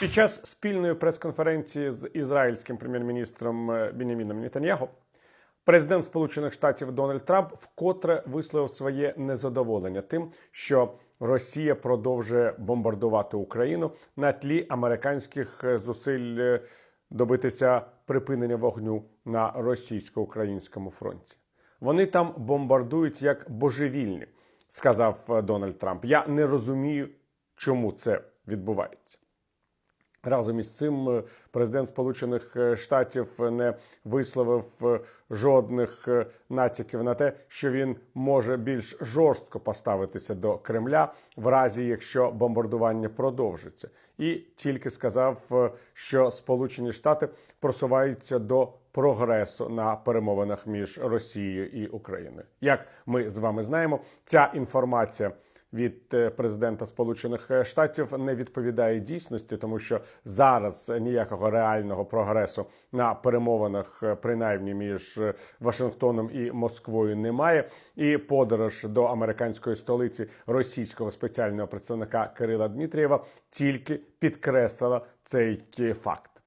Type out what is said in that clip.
Під час спільної прес-конференції з ізраїльським прем'єр-міністром е, Біняміном Нетаньяху президент Сполучених Штатів Дональд Трамп вкотре висловив своє незадоволення тим, що Росія продовжує бомбардувати Україну на тлі американських е, зусиль е, добитися припинення вогню на російсько-українському фронті. Вони там бомбардують як божевільні, сказав Дональд Трамп. Я не розумію, чому це відбувається. Разом із цим е, президент Сполучених е, Штатів не висловив е, жодних е, натяків на те, що він може більш жорстко поставитися до Кремля в разі, якщо бомбардування продовжиться, і тільки сказав, е, що Сполучені Штати просуваються до прогресу на перемовинах між Росією і Україною. Як ми з вами знаємо, ця інформація від е, президента Сполучених е, Штатів не відповідає дійсності, тому що зараз ніякого реального прогресу на перемовинах, е, принаймні між Вашингтоном і Москвою, немає. І подорож до американської столиці російського спеціального представника Кирила Дмитрієва тільки підкреслила цей факт.